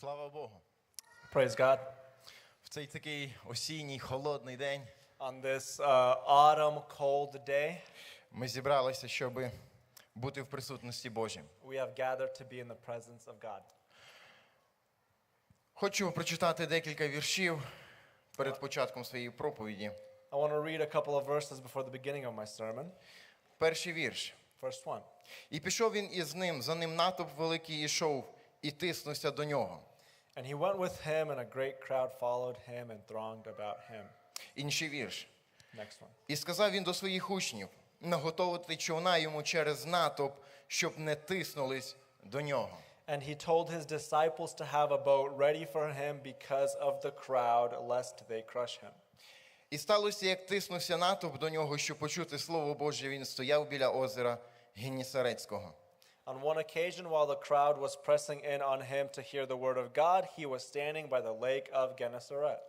Слава Богу. Praise God. В цей такий осінній холодний день On this uh, autumn cold day, ми зібралися, щоб бути в присутності Божій. we have gathered to be in the presence of God. Хочу прочитати декілька віршів перед початком своєї проповіді. I want to read a couple of verses before the beginning of my sermon. Перший вірш. First one. І пішов він із ним, за ним натовп великий ішов, і тиснувся до нього. And he went with him, and a great crowd followed him and thronged about him. Інший вірш. Next one. І сказав він до своїх учнів наготовити човна йому через натовп, щоб не тиснулись до нього. And he told his disciples to have a boat ready for him because of the crowd, lest they crush him. І сталося, як тиснувся натовп до нього, щоб почути слово Боже, він стояв біля озера Генісарецького. On one occasion, while the crowd was pressing in on him to hear the word of God, he was standing by the lake of Gennesaret.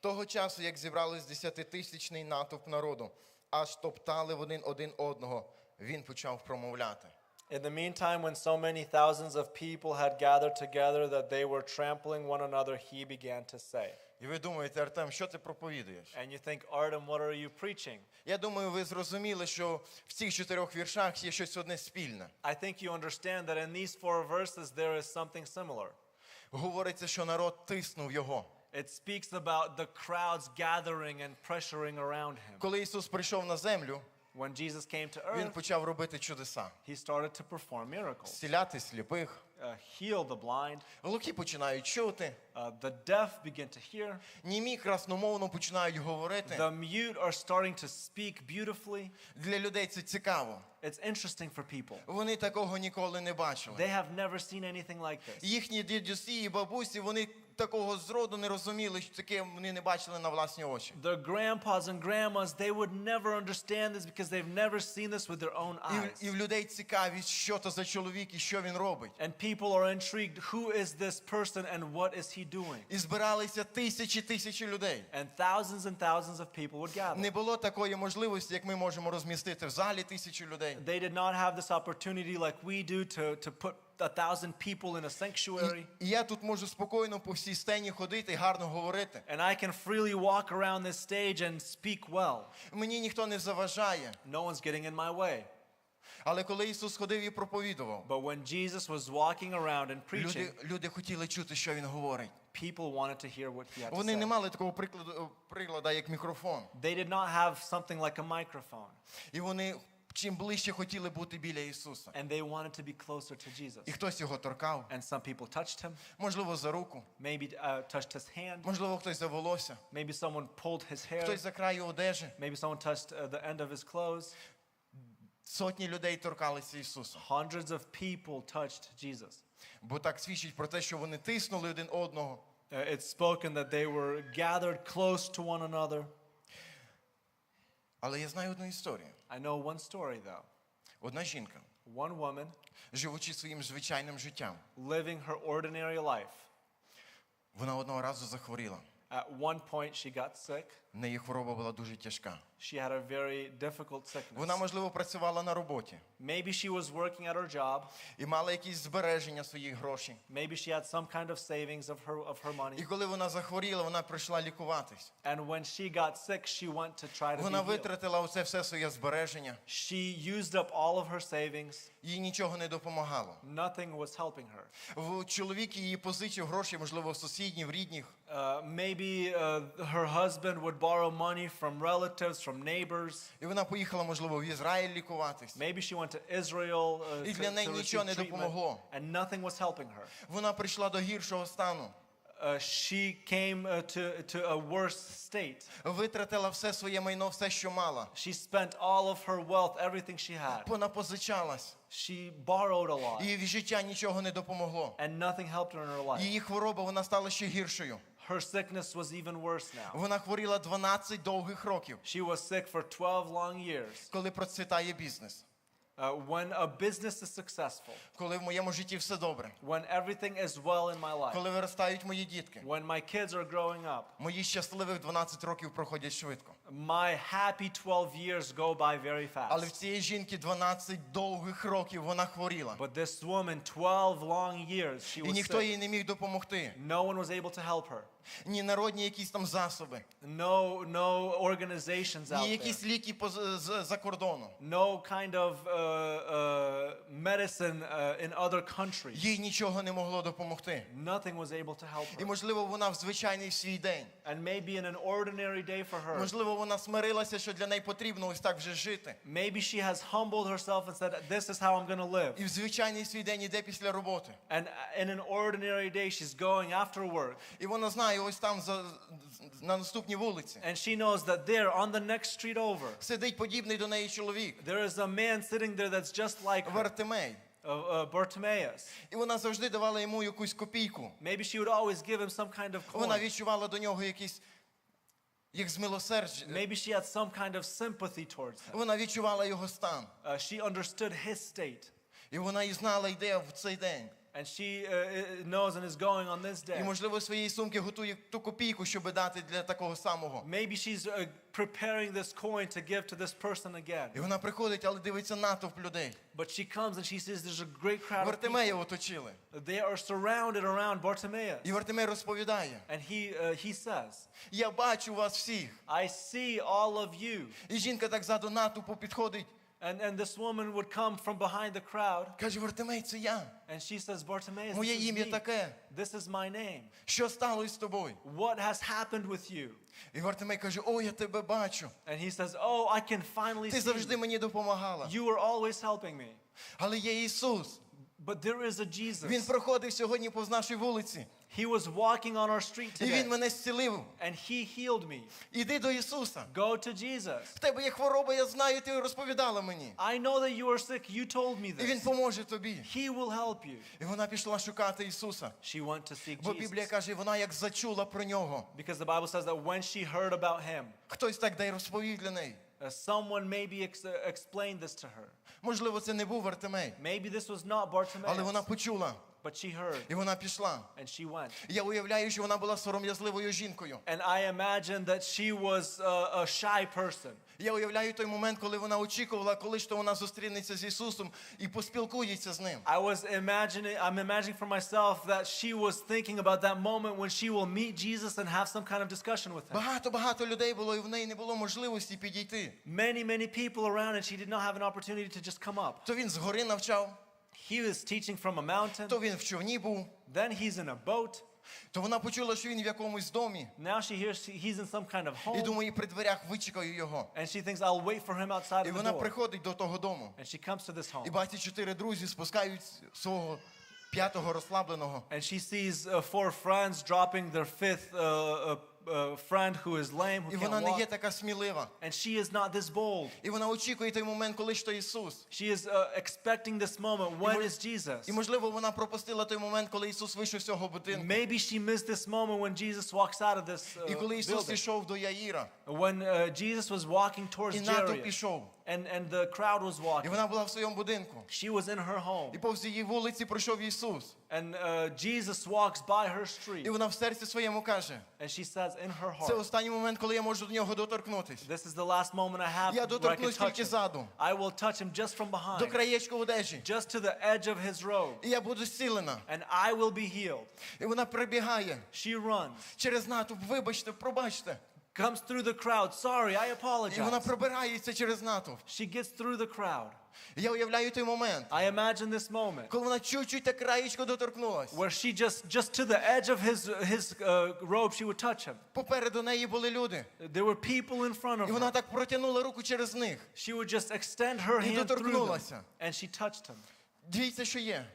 Того часу, як зібрались десятитисячний натовп народу, аж топтали в один один одного, він почав промовляти. In the meantime, when so many thousands of people had gathered together that they were trampling one another, he began to say. І ви думаєте, Артем, що ти проповідуєш? And you think, Artem, what are you preaching? Я думаю, ви зрозуміли, що в цих чотирьох віршах є щось одне спільне. I think you understand that in these four verses there is something similar. Говориться, що народ тиснув його. It speaks about the crowds gathering and pressuring around him. Коли Ісус прийшов на землю, When Jesus came to Він почав робити чудеса, he started to perform miracles, зціляти сліпих. uh, heal the blind, Глухі починають чути, uh, the deaf begin to hear, німі красномовно починають говорити. the mute are starting to speak beautifully. Для людей це цікаво. It's interesting for people. Вони такого ніколи не бачили. They have never seen anything like this. Їхні дідусі і бабусі, вони такого зроду не розуміли, що таке вони не бачили на власні очі. Their grandpas and grandmas, they would never understand this because they've never seen this with their own eyes. і в людей цікавість, що то за чоловік і що він робить. And people are intrigued who is this person and what is he doing? І збиралися тисячі тисячі людей. And thousands and thousands of people would gather. Не було такої можливості, як ми можемо розмістити в залі тисячу людей. They did not have this opportunity like we do to, to put a thousand people in a sanctuary. І, і я тут можу спокійно по всій сцені ходити і гарно говорити. And I can freely walk around this stage and speak well. Мені ніхто не заважає. No one's getting in my way. Але коли Ісус ходив і проповідував, But when Jesus was walking around and preaching, люди, люди хотіли чути, що він говорить. people wanted to hear what he had to Вони не мали такого прикладу прикладу, як мікрофон. They did not have something like a microphone. І вони чим ближче хотіли бути біля Ісуса. And they wanted to be closer to Jesus. І хтось його торкав, And some people touched him, можливо, за руку, maybe uh, touched his hand, можливо, хтось за волосся, maybe someone pulled his hair, хтось за краю одежі. maybe someone touched uh, the end of his clothes. Сотні людей торкалися Ісуса. Hundreds of people touched Jesus. Бо так свідчить про те, що вони тиснули один одного. Uh, it's spoken that they were gathered close to one another. Але я знаю одну історію. I know one story though. Одна жінка, One woman живучи своїм звичайним життям, living her ordinary life. вона одного разу захворіла. At one point, she got sick. В неї хвороба була дуже тяжка. She had a very difficult sickness. Вона, можливо, працювала на роботі Maybe she was working at her job. і мала якісь збереження своїх грошей. Maybe she had some kind of savings of her, of her І money. коли вона захворіла, вона прийшла лікуватись. And when she got sick, she went to try to Вона витратила оце все своє збереження. She used up all of her savings. Їй нічого не допомагало. Nothing was helping her. В- Чоловік її позичив гроші, можливо, в сусідніх, рідних. Uh, maybe uh, her husband would borrow money from relatives, from neighbors. І вона поїхала, можливо, в Ізраїль лікуватись. Maybe she went to Israel uh, І для неї to нічого receive не treatment, допомогло. and nothing was helping her. Вона прийшла до гіршого стану. Uh, she came uh, to, to a worse state. Витратила все своє майно, все, що мала. She spent all of her wealth, everything she had. Вона позичалась. She borrowed a lot, в життя нічого не допомогло. and nothing helped her in her life. Її хвороба вона стала ще гіршою. Her sickness was even worse now. Вона хворіла 12 довгих років, She was sick for 12 long years коли процвітає бізнес. Uh, when a business is successful, коли в моєму житті все добре, when everything is well in my life, коли виростають мої дітки. when my kids are growing up, Мої щасливих 12 років проходять швидко. My happy 12 years go by very Але в fast. цієї жінки 12 довгих років вона хворіла. But this woman, 12 long years, she І was ніхто sick. їй не міг допомогти. No one was able to help her. Ні народні якісь там засоби, No, no organizations out ні якісь ліки за кордону. No kind of uh, uh, medicine uh, in other countries. Їй нічого не могло допомогти. Nothing was able to help І her. можливо, вона в звичайний свій день. And maybe in an ordinary day for her, Можливо, вона смирилася, що для неї потрібно ось так вже жити. maybe she has humbled herself and said, This is how I'm going to live. І в звичайний свій день іде після роботи. And uh, in an ordinary day, she's going after work. І вона знає, ось там за, на наступній вулиці And she knows that there, on the next street over, сидить подібний до неї чоловік. there is a man sitting there that's just like her, Вартимей. uh, uh, Bartimaeus. І вона завжди давала йому якусь копійку. Maybe she would always give him some kind of Вона відчувала до нього якийсь як змилосердя. Maybe she had some kind of sympathy towards him. Вона відчувала його стан. Uh, she understood his state. І вона і знала, йде в цей день. And she uh, uh, knows and is going on this І, day. можливо, своєї сумки готує ту копійку, щоб дати для такого самого. Maybe she's uh, preparing this coin to give to this person again. І вона приходить, але дивиться натовп людей. But she comes and she sees there's a great crowd. Вартимея оточили. They are surrounded around Bartimaeus. І Вартимей розповідає: And he, uh, he says, Я бачу вас всіх. I see all of you. І жінка так ззаду натовпу підходить. And, and this woman would come from behind the crowd Каже, Вартимей, це я. and she says, Bartimaeus, this Моє is, ім'я me. таке. this is my name. Що сталося з тобою? What has happened with you? І Вартимей каже: О, я тебе бачу. And he says, Oh, I can finally Ти see завжди you. мені допомагала. You were always helping me. Але є Ісус. But there is a Jesus. Він проходив сьогодні повз нашій вулиці. He was walking on our street І today. Він мене зцілив. And he healed me. Іди до Ісуса. Go to Jesus. В тебе є хвороба, я знаю, ти розповідала мені. I know that you are sick. You told me І Він this. поможе тобі. He will help you. І вона пішла шукати Ісуса. She went to seek Бо Біблія каже, вона як зачула про нього. Because the Bible says that when she heard about him, Хтось так дай розповів для неї. uh, someone maybe ex- uh, explained this to her. Можливо, це не був Вартимей, Maybe this was not але вона Bartimaeus, почула. But she heard І вона пішла. and she went. Я уявляю, що вона була сором'язливою жінкою. And I imagine that she was a, a shy person. Я уявляю той момент, коли вона очікувала, коли ж то вона зустрінеться з Ісусом і поспілкується з ним. I was imagining, I'm imagining for myself that she was thinking about that moment when she will meet Jesus and have some kind of discussion with him. Багато-багато людей було, і в неї не було можливості підійти. Many, many people around, and she did not have an opportunity to just come up. То він згори навчав, He was teaching from a mountain, то він в човні був, then he's in a boat. то вона почула, що він в якомусь домі. Now she hears he's in some kind of І home, думає, при дверях вичекаю його. and she thinks, I'll wait for him outside І of the вона door. приходить до того дому. And she comes to this І home, бачить чотири друзі спускають свого п'ятого розслабленого. and she sees uh, four friends dropping their fifth uh, uh, uh, friend who is lame, who І can't вона не є walk, така смілива. and she is not this bold. І вона очікує той момент, коли ж то Ісус. She is uh, expecting this moment. When is Jesus? І можливо, вона пропустила той момент, коли Ісус вийшов з цього будинку. Maybe she missed this moment when Jesus walks out of this uh, І коли Ісус building. ішов до Яїра, When uh, Jesus was walking towards і натовп Jairus, пішов, And, and the crowd was і walking. вона була в своєму будинку. She was in her home, І повз її вулиці пройшов Ісус. and uh, Jesus walks by her І street, вона в серці своєму каже: and she says in her це heart, останній момент, коли я можу до нього доторкнутись. This is the last moment I have Я where I can доторкнусь touch тільки him. ззаду, I will touch him just from до behind, краєчка одежі. just to the edge of his robe, І я буду зцілена. and I will be healed. І вона прибігає She runs, через натовп, вибачте, пробачте. Comes through the crowd. Sorry, I І вона apologize. пробирається через натовп. She gets through the crowd. Я уявляю той момент, I imagine this moment коли вона чуть-чуть так краєчко доторкнулась. where she just just to the edge of his his uh, robe she would touch him. Попереду неї були люди. There were people in front of І вона her. так протягнула руку через них. She would just extend her hand through them, and she touched him. Дивіться, що є.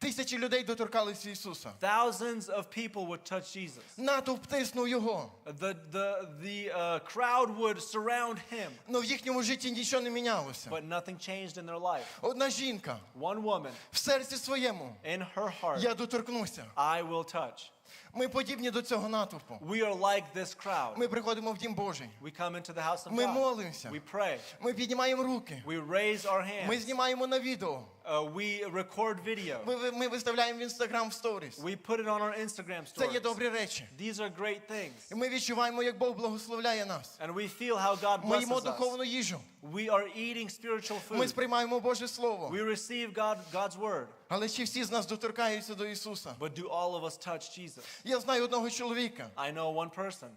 Тисячі людей доторкалися Ісуса. Thousands of people would touch Jesus. Натовп тиснув його. The the the uh, crowd would surround him, але в їхньому житті нічого не мінялося. but nothing changed in their life. Одна жінка One woman в серці своєму. in her heart, Я доторкнуся. I will touch. Ми подібні до цього натовпу. We are like this crowd. Ми приходимо в дім Божий. We come into the house of Ми God. молимося. We pray. Ми піднімаємо руки. We raise our Ми hands. знімаємо на відео. Uh, we record video. Ми, ми виставляємо в в сторіс. We put it on our Instagram Це є stories. добрі речі. These are great things. І ми відчуваємо, як Бог благословляє нас. And we feel how God Ми їмо духовну їжу. We are eating spiritual Ми сприймаємо Боже Слово. We receive God, God's word. Але чи всі з нас доторкаються до Ісуса? But do all of us touch Jesus? Я знаю одного чоловіка. I know one person.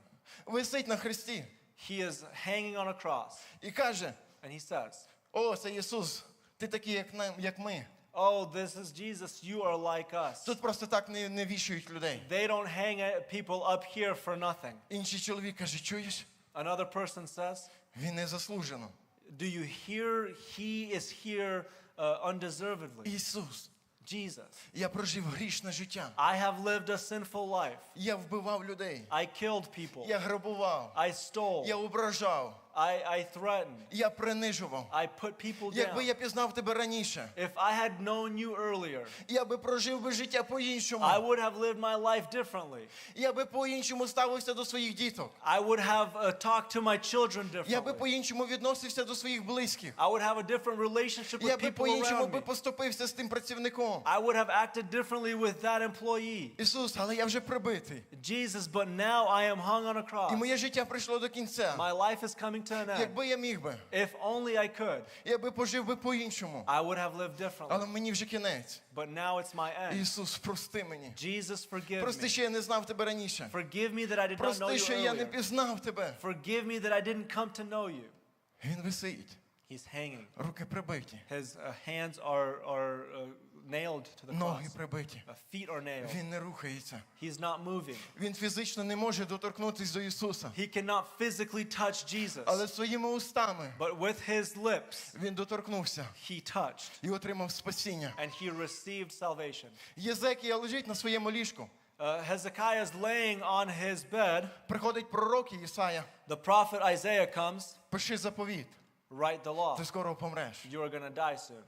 Висить на хресті He is hanging on a cross. і каже: And he says, О, це Ісус, ти такий, як, нам, як ми. Oh, this is Jesus. You are like us. Тут просто так не, не вішують людей. They don't hang people up here for nothing. Інший чоловік каже: чуєш? Another person says, Він не заслужено. Do you hear he is here uh, undeservedly? Ісус, Jesus. я прожив грішне життя. I have lived a sinful life. Я вбивав людей. I killed people. Я грабував. I stole. Я ображав. I, I threatened. Я принижував. I put people down. Якби я пізнав тебе раніше, If I had known you earlier, я би прожив би життя по-іншому. I would have lived my life differently. Я би по-іншому ставився до своїх діток. I would have uh, talked to my children Я би differently. по-іншому відносився до своїх близьких. I would have a different relationship Я with би people по-іншому around би me. поступився з тим працівником. I would have acted differently with that employee. Ісус, але я вже прибитий. Jesus, but now I am hung on a І cross. моє життя прийшло до кінця. My life is coming to an end. Якби я міг би, If only I could, я би пожив би по-іншому. I would have lived differently. Але мені вже кінець. But now it's my end. Ісус, прости мені. Jesus, forgive Прости, me. що я не знав тебе раніше. Forgive me that I did not know Прости, you що я не earlier. пізнав тебе. Forgive me that I didn't come to know you. Він висить, He's hanging. руки прибиті, His uh, hands are, are uh, nailed to the ноги cross. прибиті. Uh, feet are nailed. Він не рухається. He's not moving. Він фізично не може доторкнутися до Ісуса. He cannot physically touch Jesus. Але своїми устами But with his lips, він доторкнувся he touched і отримав спасіння. and he received salvation. Єзекія лежить на своєму ліжку. Uh, Hezekiah is laying on his bed. Приходить пророк Ісая, The prophet Isaiah comes, пиши заповіт, write the law. ти скоро помреш. You are going to die soon.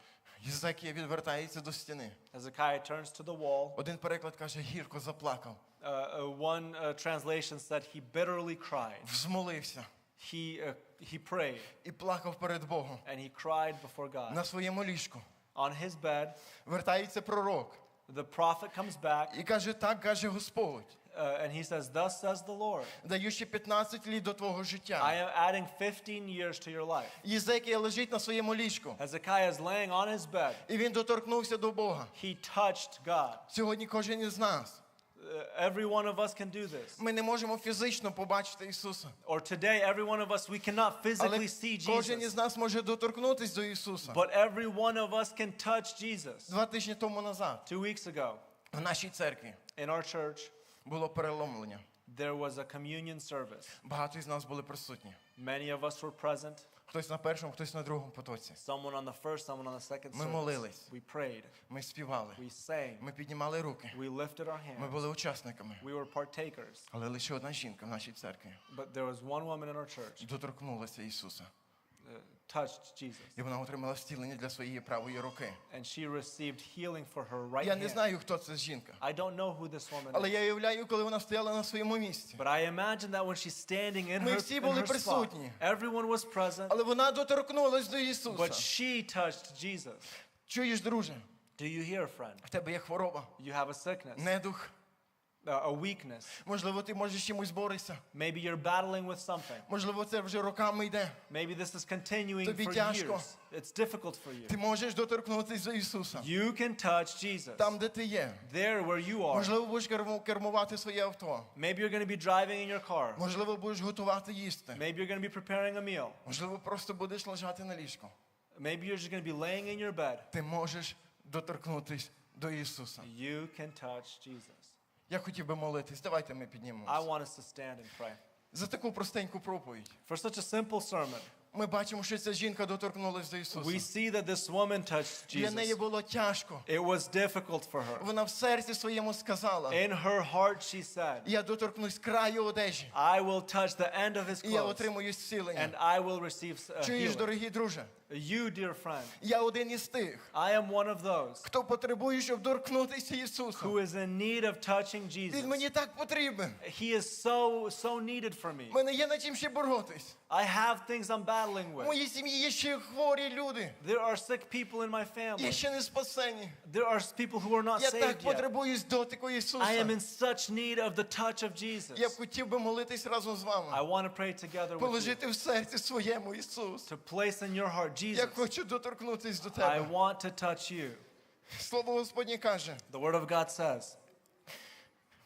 Єзекія відвертається до стіни. Hezekiah turns to the wall. Один переклад каже, гірко заплакав, Uh, uh, one uh, translation said he bitterly cried. взмолився He, uh, he prayed і плакав перед Богом. and he cried before God. На своєму ліжку On his bed, вертається пророк the prophet comes back і каже, так каже Господь, uh, and he says, Thus says the Lord, даю ще 15 літ до твого I життя. am adding 15 years to your life. Єзекія лежить на своєму ліжку, Hezekiah is laying on his bed. і він доторкнувся до Бога. He touched God. Сьогодні кожен із нас. Uh, every one of us can do this. Ми не можемо фізично побачити Ісуса, Or today, every one of us, we cannot але physically see кожен Jesus. із нас може доторкнутися до Ісуса. But every one of us can touch Jesus. Два тижні тому назад Two weeks ago, в нашій церкві in our church, було переломлення. there was a communion service. Багато із нас були присутні. Many of us were present. Хтось на першому, хтось на другому потоці. Someone on the first, someone on the second Ми service. молились. We prayed. Ми співали, We sang. ми піднімали руки, We lifted our ми були учасниками. We were partakers. Але лише одна жінка в нашій церкві But there was one woman in our church доторкнулася Ісуса. Uh, touched Jesus. І вона отримала втілення для своєї правої руки. And she received healing for her right Я не hand. знаю, хто це жінка. I don't know who this woman Але is. я уявляю, коли вона стояла на своєму місці. But I imagine that when she's standing in Ми her, всі in були her spot, присутні. everyone was present, Але вона доторкнулась до but Ісуса. she touched Jesus. Чуєш, друже, Do you hear, friend? в тебе є хвороба, You have a sickness, недух. uh, a weakness. Можливо, ти можеш чимось боротися. Maybe you're battling with something. Можливо, це вже роками йде. Maybe this is continuing Тобі for тяжко. years. It's difficult for you. Ти можеш доторкнутися до Ісуса. You can touch Jesus. Там, де ти є. There where you are. Можливо, будеш керму- кермувати своє авто. Maybe you're going to be driving in your car. Можливо, будеш готувати їсти. Maybe you're going to be preparing a meal. Можливо, просто будеш лежати на ліжку. Maybe you're just going to be laying in your bed. Ти можеш доторкнутися до Ісуса. You can touch Jesus. Я хотів би молитись. Давайте ми I піднімемося. want us to stand and pray. За таку простеньку проповідь. For such a simple sermon, Ми бачимо, що ця жінка доторкнулася до we see that this woman touched Для неї було тяжко. It was difficult for her. Вона в серці своєму сказала: In her heart, she said, Я доторкнусь краю одежі, I will touch the end of his і я отримую зцілення. and I will receive uh, Чуєш, дорогі друже, You, dear friend, Я один із тих, I am one of those хто потребує, щоб торкнутися Ісусу. who is in need of touching Він Jesus. мені так потрібен. He is so, so needed for me. Мене є над чим ще боротись. I have things I'm battling В with. моїй сім'ї є ще хворі люди. There are sick people in my Є family. ще не спасені. There are people who are not Я так saved yet. потребую з дотику I am Ісуса. in such need of the touch of Jesus. Я б хотів би молитись разом з I вами. want to pray together with you. Положити в серці своєму Ісус. To place in your heart, Я Jesus, хочу доторкнутись до I тебе. want to touch you. Слово Господнє каже, The Word of God says,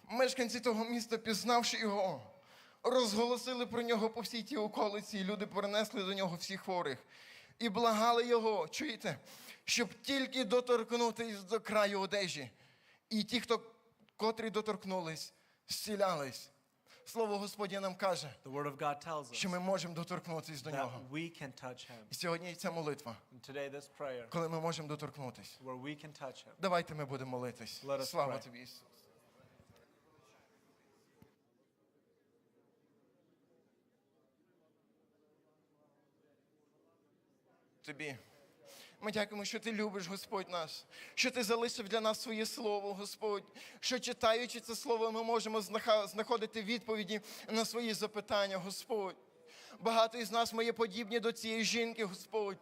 мешканці того міста, пізнавши його, розголосили про нього по всій тій околиці, і люди перенесли до нього всіх хворих і благали його, чуєте, щоб тільки доторкнутись до краю одежі. І ті, хто котрі доторкнулись, зцілялись. Слово Господнє нам каже, the Word of God tells us що ми можемо доторкнутись до нього. we can touch Him. І сьогодні ця молитва, And today, this prayer, коли ми можемо доторкнутись. where we can touch Him. Давайте ми будемо молитись. Let us Слава pray. тобі, Ісус. Тобі. Ми дякуємо, що ти любиш, Господь нас, що ти залишив для нас своє слово, Господь, що читаючи це слово, ми можемо знаходити відповіді на свої запитання, Господь. Багато із нас ми є подібні до цієї жінки, Господь.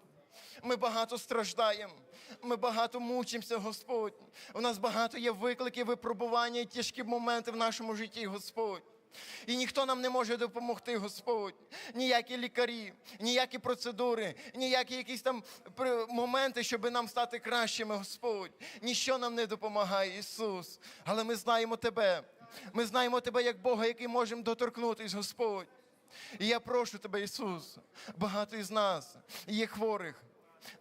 Ми багато страждаємо, ми багато мучимося, Господь. У нас багато є викликів, випробування і тяжкі моменти в нашому житті, Господь. І ніхто нам не може допомогти, Господь. Ніякі лікарі, ніякі процедури, ніякі якісь там моменти, щоб нам стати кращими, Господь. Ніщо нам не допомагає, Ісус. Але ми знаємо Тебе. Ми знаємо Тебе як Бога, який можемо доторкнутись, Господь. І я прошу тебе, Ісус, багато із нас є хворих.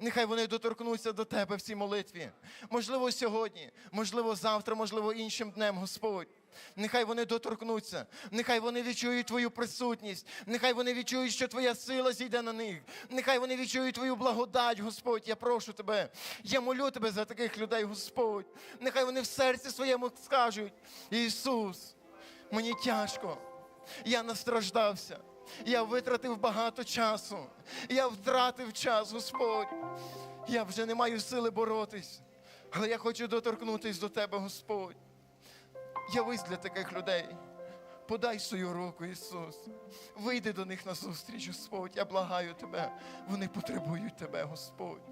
Нехай вони доторкнуться до тебе в цій молитві. Можливо, сьогодні, можливо, завтра, можливо, іншим днем, Господь. Нехай вони доторкнуться, нехай вони відчують Твою присутність, нехай вони відчують, що Твоя сила зійде на них. Нехай вони відчують Твою благодать, Господь. Я прошу тебе. Я молю тебе за таких людей, Господь. Нехай вони в серці своєму скажуть: Ісус, мені тяжко. Я настраждався. Я витратив багато часу. Я втратив час, Господь. Я вже не маю сили боротись. Але я хочу доторкнутись до Тебе, Господь. Явись для таких людей. Подай свою руку, Ісус. Вийди до них на зустріч, Господь. Я благаю Тебе. Вони потребують Тебе, Господь.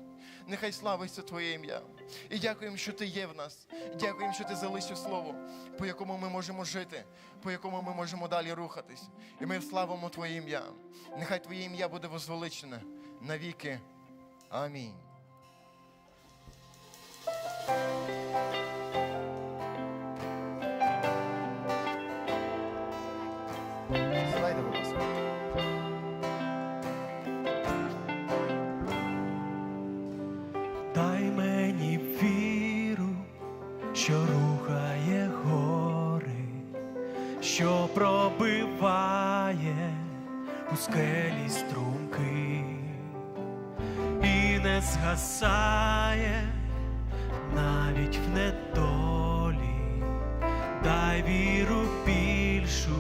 Нехай славиться Твоє ім'я. І дякуємо, що Ти є в нас. Дякуємо, що Ти залишив слово, по якому ми можемо жити, по якому ми можемо далі рухатись. І ми славимо Твоє ім'я. Нехай Твоє ім'я буде возвеличене навіки. Амінь. Що рухає гори, що пробиває у скелі струмки і не згасає навіть в недолі. Дай віру більшу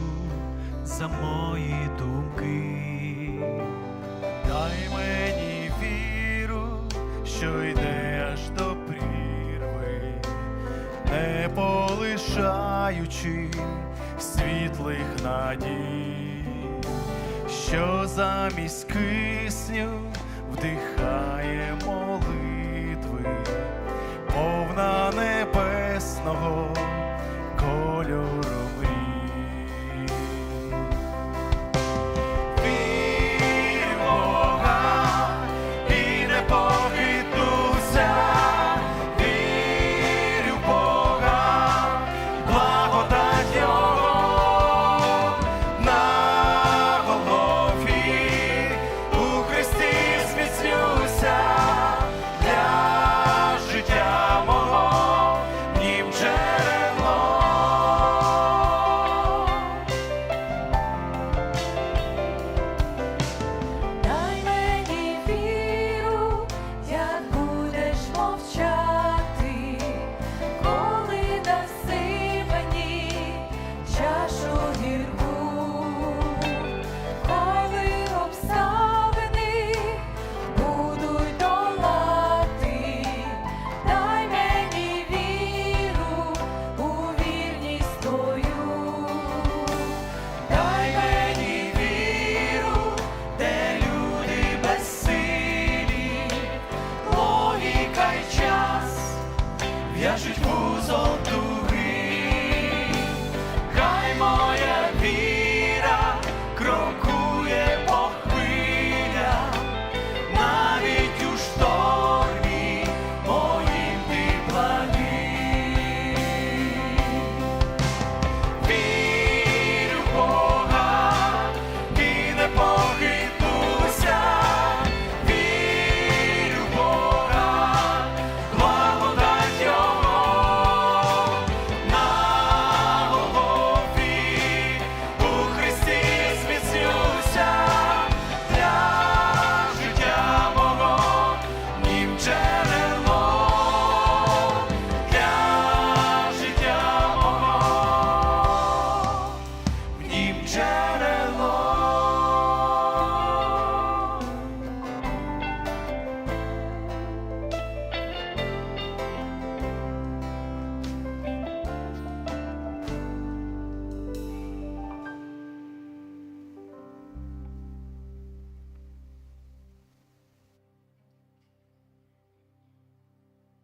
за мої думки. Дай мені віру, що йде полишаючи світлих надій, що замість кисню вдихає молитви, повна небесного